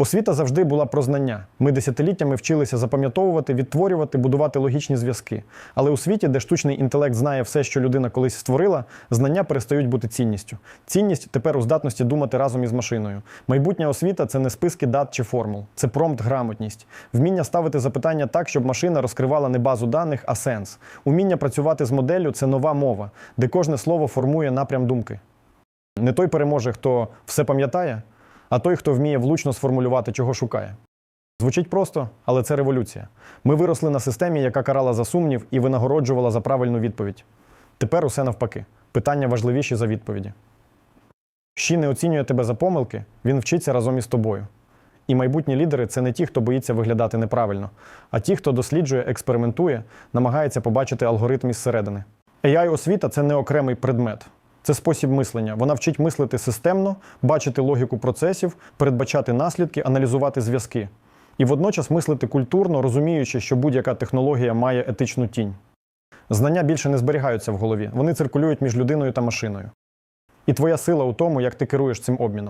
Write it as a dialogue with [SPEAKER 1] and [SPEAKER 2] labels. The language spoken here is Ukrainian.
[SPEAKER 1] Освіта завжди була про знання. Ми десятиліттями вчилися запам'ятовувати, відтворювати, будувати логічні зв'язки. Але у світі, де штучний інтелект знає все, що людина колись створила, знання перестають бути цінністю. Цінність тепер у здатності думати разом із машиною. Майбутня освіта це не списки дат чи формул, це промпт-грамотність, вміння ставити запитання так, щоб машина розкривала не базу даних, а сенс. Уміння працювати з моделлю це нова мова, де кожне слово формує напрям думки. Не той переможе, хто все пам'ятає, а той, хто вміє влучно сформулювати, чого шукає. Звучить просто, але це революція. Ми виросли на системі, яка карала за сумнів і винагороджувала за правильну відповідь. Тепер усе навпаки. Питання важливіші за відповіді. Щі не оцінює тебе за помилки, він вчиться разом із тобою. І майбутні лідери це не ті, хто боїться виглядати неправильно, а ті, хто досліджує, експериментує, намагається побачити алгоритм із середини. AI освіта це не окремий предмет. Це спосіб мислення. Вона вчить мислити системно, бачити логіку процесів, передбачати наслідки, аналізувати зв'язки. І водночас мислити культурно, розуміючи, що будь-яка технологія має етичну тінь. Знання більше не зберігаються в голові, вони циркулюють між людиною та машиною. І твоя сила у тому, як ти керуєш цим обміном.